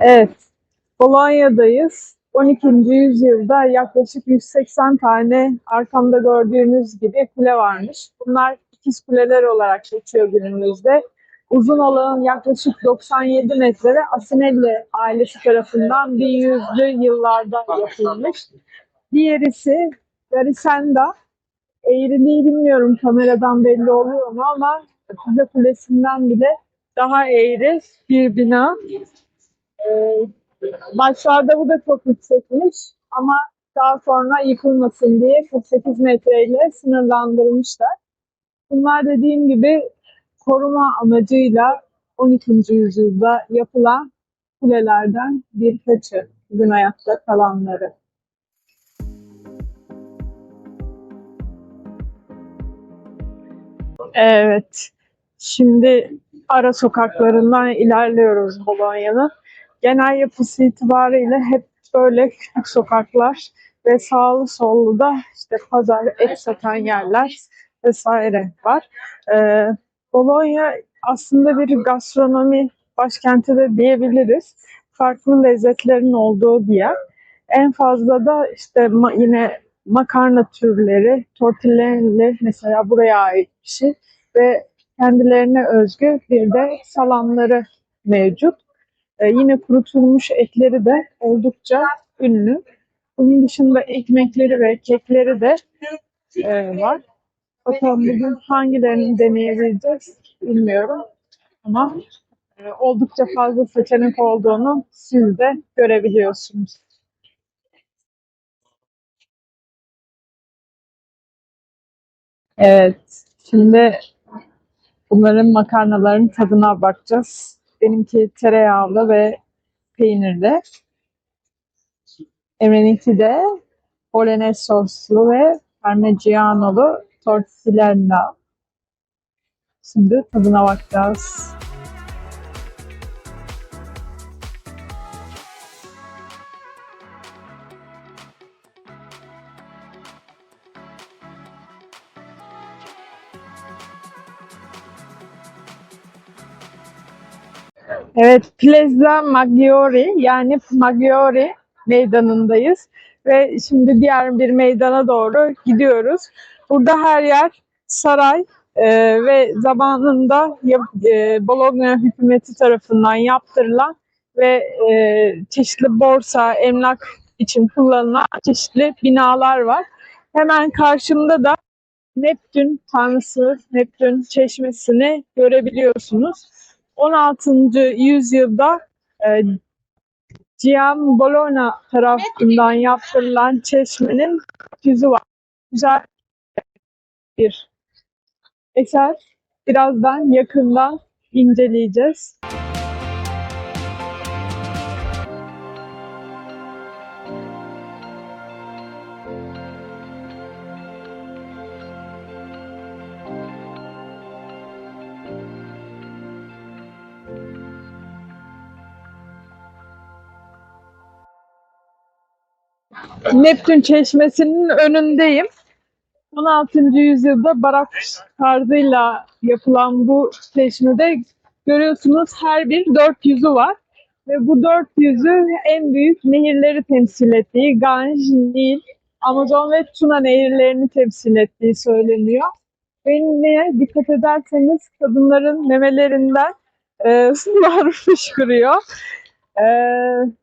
Evet, Polonya'dayız. 12. yüzyılda yaklaşık 180 tane arkamda gördüğünüz gibi kule varmış. Bunlar ikiz kuleler olarak geçiyor günümüzde. Uzun olanın yaklaşık 97 metre Asinelli ailesi tarafından 1100'lü yıllarda yapılmış. Diğerisi Garisenda. Eğriliği bilmiyorum kameradan belli oluyor mu ama Pisa Kulesi'nden bile daha eğri bir bina. Ee, başlarda bu da çok yüksekmiş ama daha sonra yıkılmasın diye 48 metreyle sınırlandırmışlar. Bunlar dediğim gibi koruma amacıyla 12. yüzyılda yapılan kulelerden birkaçı bugün ayakta kalanları. Evet. Şimdi ara sokaklarından ilerliyoruz Bolonya'nın. Genel yapısı itibariyle hep böyle küçük sokaklar ve sağlı sollu da işte pazar, et satan yerler vesaire var. Ee, Bologna aslında bir gastronomi başkenti de diyebiliriz. Farklı lezzetlerin olduğu bir yer. En fazla da işte ma- yine makarna türleri, tortillini mesela buraya ait bir şey ve kendilerine özgü bir de salamları mevcut. Ee, yine kurutulmuş etleri de oldukça ünlü. Bunun dışında ekmekleri ve kekleri de e, var. Bakalım bugün hangilerini deneyebileceğiz bilmiyorum. Ama e, oldukça fazla seçenek olduğunu siz de görebiliyorsunuz. Evet, şimdi bunların makarnaların tadına bakacağız. Benimki tereyağlı ve peynirli. Emre'ninki de bolognese soslu ve parmigianolu tortillella. Şimdi tadına bakacağız. Evet, Plaza Maggiore yani Maggiore meydanındayız ve şimdi diğer bir meydana doğru gidiyoruz. Burada her yer saray e, ve zamanında e, Bologna hükümeti tarafından yaptırılan ve e, çeşitli borsa, emlak için kullanılan çeşitli binalar var. Hemen karşımda da Neptün tanrısı, Neptün çeşmesini görebiliyorsunuz. 16. yüzyılda e, Gian Bologna tarafından yaptırılan çeşmenin yüzü var. Güzel bir eser. Birazdan yakından inceleyeceğiz. Neptün Çeşmesi'nin önündeyim. 16. yüzyılda barak tarzıyla yapılan bu çeşmede görüyorsunuz her bir dört yüzü var. Ve bu dört yüzü en büyük nehirleri temsil ettiği Ganj, Nil, Amazon ve Tuna nehirlerini temsil ettiği söyleniyor. Ve yine dikkat ederseniz kadınların memelerinden e, sular fışkırıyor. E,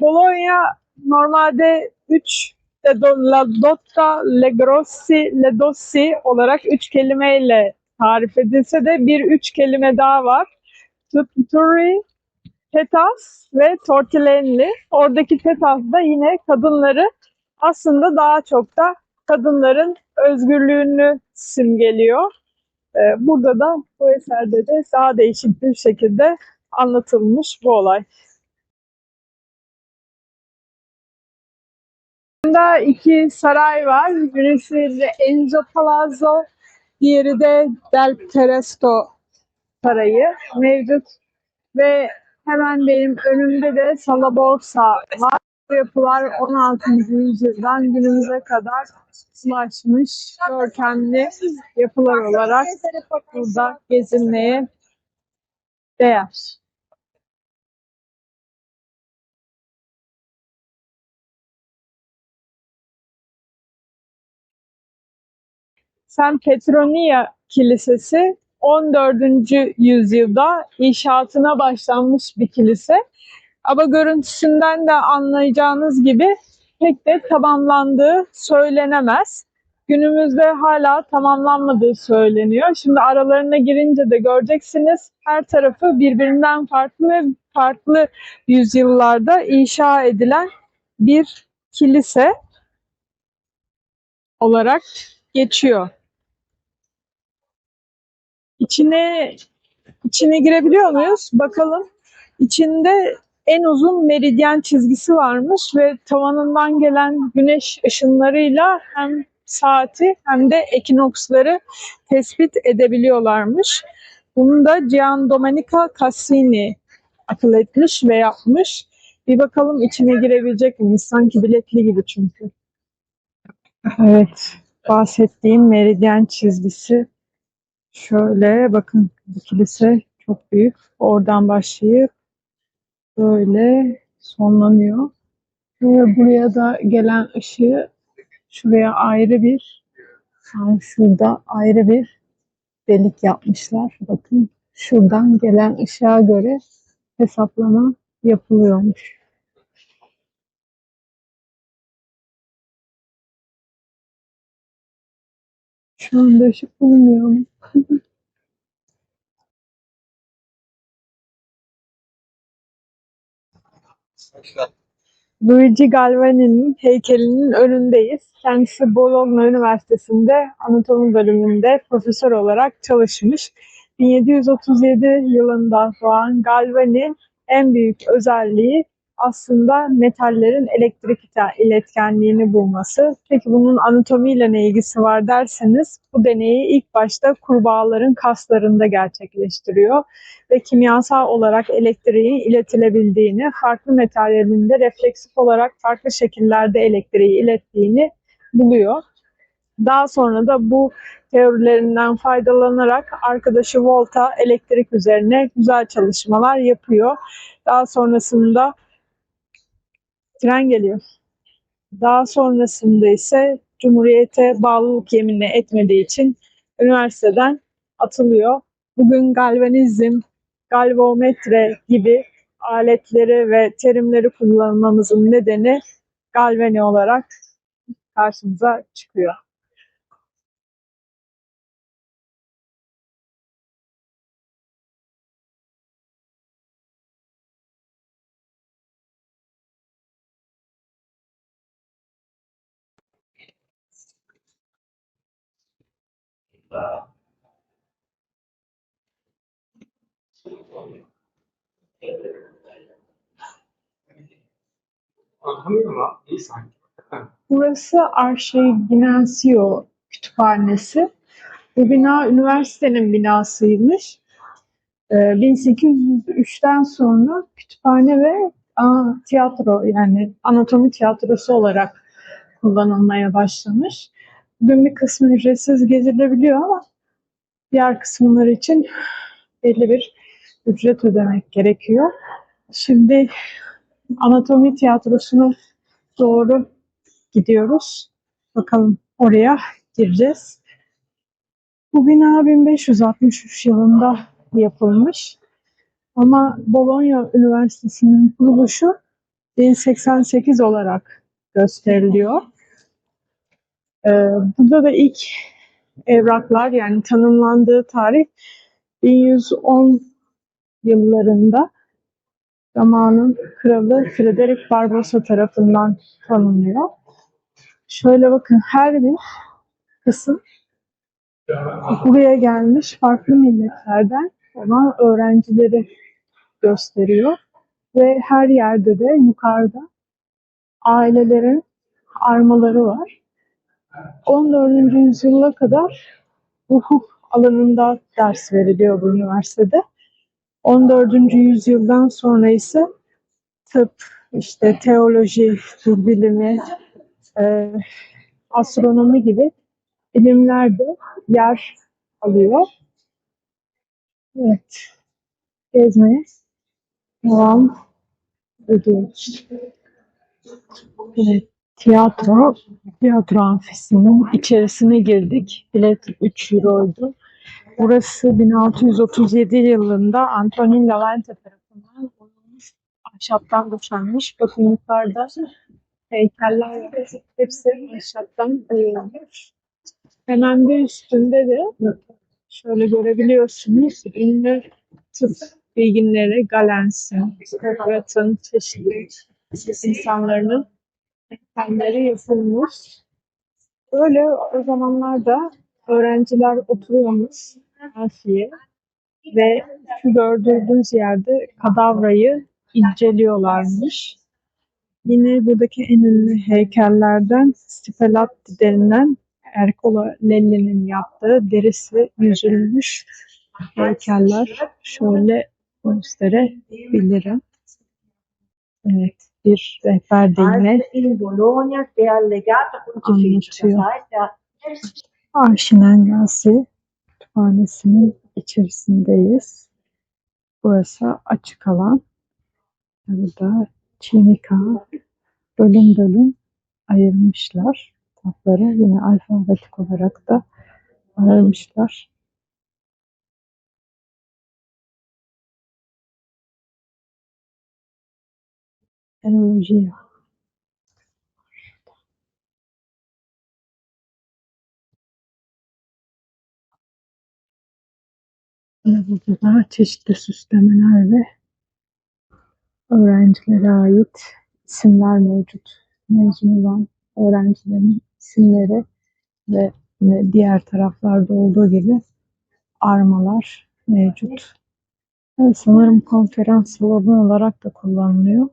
Bologna normalde 3 La Dotta, Le Grossi, Le Dossi olarak üç kelimeyle tarif edilse de bir üç kelime daha var. Tuturi, Tetas ve Tortellini. Oradaki Tetas da yine kadınları aslında daha çok da kadınların özgürlüğünü simgeliyor. Ee, Burada da bu eserde de daha değişik bir şekilde anlatılmış bu olay. Burada iki saray var. Birisi Enzo Palazzo, diğeri de Del Teresto Sarayı mevcut. Ve hemen benim önümde de Sala Borsa var. Bu yapılar 16. yüzyıldan günümüze kadar ulaşmış görkemli yapılar olarak burada gezinmeye değer. San Petronia Kilisesi 14. yüzyılda inşaatına başlanmış bir kilise. Ama görüntüsünden de anlayacağınız gibi pek de tamamlandığı söylenemez. Günümüzde hala tamamlanmadığı söyleniyor. Şimdi aralarına girince de göreceksiniz her tarafı birbirinden farklı ve farklı yüzyıllarda inşa edilen bir kilise olarak geçiyor. İçine içine girebiliyor muyuz? Bakalım. İçinde en uzun meridyen çizgisi varmış ve tavanından gelen güneş ışınlarıyla hem saati hem de ekinoksları tespit edebiliyorlarmış. Bunu da Gian Domenica Cassini akıl etmiş ve yapmış. Bir bakalım içine girebilecek miyiz? Sanki biletli gibi çünkü. Evet, bahsettiğim meridyen çizgisi şöyle bakın bu kilise çok büyük. Oradan başlayıp böyle sonlanıyor. Ve buraya da gelen ışığı şuraya ayrı bir yani şurada ayrı bir delik yapmışlar. Bakın şuradan gelen ışığa göre hesaplama yapılıyormuş. Şu anda ışık bulmuyorum. Luigi Galvani'nin heykelinin önündeyiz. Kendisi Bologna Üniversitesi'nde anatomi bölümünde profesör olarak çalışmış. 1737 yılında doğan Galvani en büyük özelliği aslında metallerin elektrik iletkenliğini bulması. Peki bunun anatomiyle ne ilgisi var derseniz bu deneyi ilk başta kurbağaların kaslarında gerçekleştiriyor ve kimyasal olarak elektriğin iletilebildiğini, farklı metallerin de refleksif olarak farklı şekillerde elektriği ilettiğini buluyor. Daha sonra da bu teorilerinden faydalanarak arkadaşı Volta elektrik üzerine güzel çalışmalar yapıyor. Daha sonrasında tren geliyor. Daha sonrasında ise Cumhuriyete bağlılık yeminini etmediği için üniversiteden atılıyor. Bugün galvanizm, galvometre gibi aletleri ve terimleri kullanmamızın nedeni galvani olarak karşımıza çıkıyor. Anlamıyorum. Burası Arşivginasio Kütüphanesi. Bu bina üniversitenin binasıymış. Ee, 1803'ten sonra kütüphane ve tiyatro yani anatomi tiyatrosu olarak kullanılmaya başlamış. Bugün bir kısmı ücretsiz gezilebiliyor ama diğer kısımları için belli bir ücret ödemek gerekiyor. Şimdi anatomi tiyatrosuna doğru gidiyoruz. Bakalım oraya gireceğiz. Bu bina 1563 yılında yapılmış. Ama Bologna Üniversitesi'nin kuruluşu 1088 olarak gösteriliyor. Ee, burada da ilk evraklar yani tanımlandığı tarih 1110 yıllarında zamanın kralı Frederick Barbarossa tarafından tanınıyor. Şöyle bakın her bir kısım buraya gelmiş farklı milletlerden olan öğrencileri gösteriyor. Ve her yerde de yukarıda ailelerin armaları var. 14. yüzyıla kadar hukuk alanında ders veriliyor bu üniversitede. 14. yüzyıldan sonra ise tıp, işte teoloji, tıp bilimi, e, astronomi gibi bilimler de yer alıyor. Evet, gezmeye devam ediyoruz. Evet, tiyatro, tiyatro amfisinin içerisine girdik. Bilet 3 euroydu. Burası 1637 yılında Antonin Lavente tarafından oyulmuş, ahşaptan döşenmiş. Bakın yukarıda heykeller. Hepsi ahşaptan oyulmuş. Hemen bir üstünde de şöyle görebiliyorsunuz. Ünlü tıp bilginleri Galens'in, Sokrat'ın çeşitli insanların heykelleri yapılmış. Böyle o zamanlarda öğrenciler oturuyormuş amfiye ve şu gördüğünüz yerde kadavrayı inceliyorlarmış. Yine buradaki en ünlü heykellerden Stipelatti denilen Ercole Lelli'nin yaptığı derisi yüzülmüş heykeller. Şöyle gösterebilirim. Evet, bir rehber de yine. Anlatıyor. Arşinen Gasi kütüphanesinin içerisindeyiz. Burası açık alan. Burada Çinika bölüm bölüm ayırmışlar. Kitapları yine alfabetik olarak da ayırmışlar. Enoloji Burada da çeşitli süslemeler ve öğrencilere ait isimler mevcut. Mezun olan öğrencilerin isimleri ve diğer taraflarda olduğu gibi armalar mevcut. Evet, sanırım konferans salonu olarak da kullanılıyor.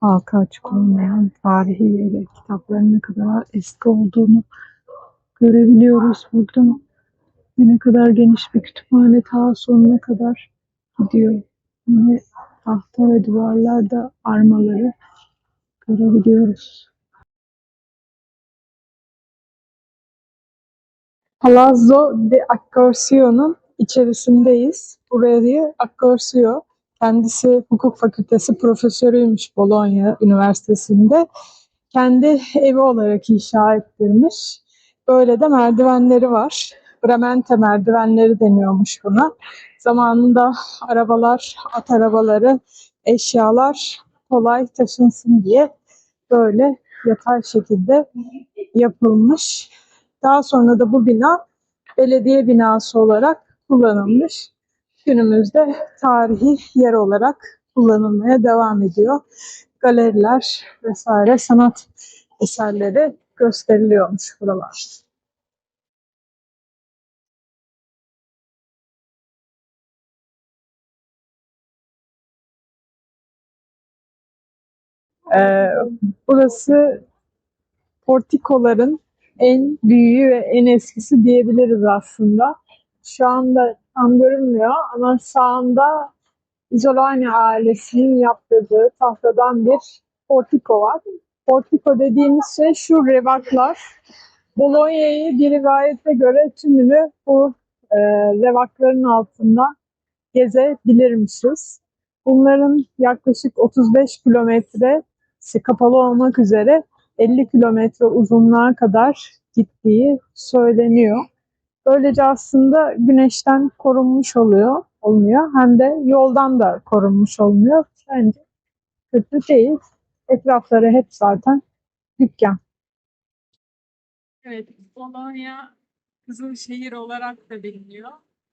Halka açık olmayan tarihi yeri kitapların ne kadar eski olduğunu görebiliyoruz burada. Ne kadar geniş bir kütüphane ta sonuna kadar gidiyor. Yine tahta ve duvarlarda armaları görebiliyoruz. Palazzo de Accorsio'nun içerisindeyiz. Burayı Accorsio kendisi hukuk fakültesi profesörüymüş Bologna Üniversitesi'nde. Kendi evi olarak inşa ettirmiş. Böyle de merdivenleri var. Bremente merdivenleri deniyormuş buna. Zamanında arabalar, at arabaları, eşyalar kolay taşınsın diye böyle yatay şekilde yapılmış. Daha sonra da bu bina belediye binası olarak kullanılmış. Günümüzde tarihi yer olarak kullanılmaya devam ediyor. Galeriler vesaire sanat eserleri gösteriliyormuş buralar. Ee, burası portikoların en büyüğü ve en eskisi diyebiliriz aslında. Şu anda tam görünmüyor ama sağında Isolani ailesinin yaptırdığı tahtadan bir portiko var. Portiko dediğimiz şey şu revaklar. Bologna'yı bir rivayete göre tümünü bu e, revakların altında gezebilirmişiz. Bunların yaklaşık 35 kilometre kapalı olmak üzere 50 kilometre uzunluğa kadar gittiği söyleniyor. Böylece aslında güneşten korunmuş oluyor, olmuyor. Hem de yoldan da korunmuş olmuyor. Bence kötü değil. Etrafları hep zaten dükkan. Evet, Bologna Kızıl Şehir olarak da biliniyor.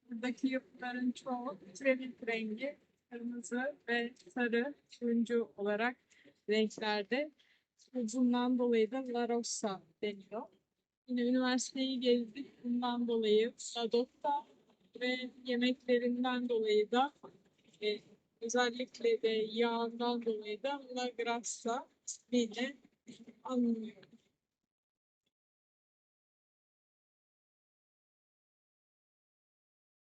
Buradaki yapıların çoğu kiremit rengi, kırmızı ve sarı, turuncu olarak renklerde. Bundan dolayı da La Rossa deniyor. Yine üniversiteyi gezdik. Bundan dolayı La Dotta ve yemeklerinden dolayı da e, özellikle de yağından dolayı da La Grassa ismiyle anılıyor.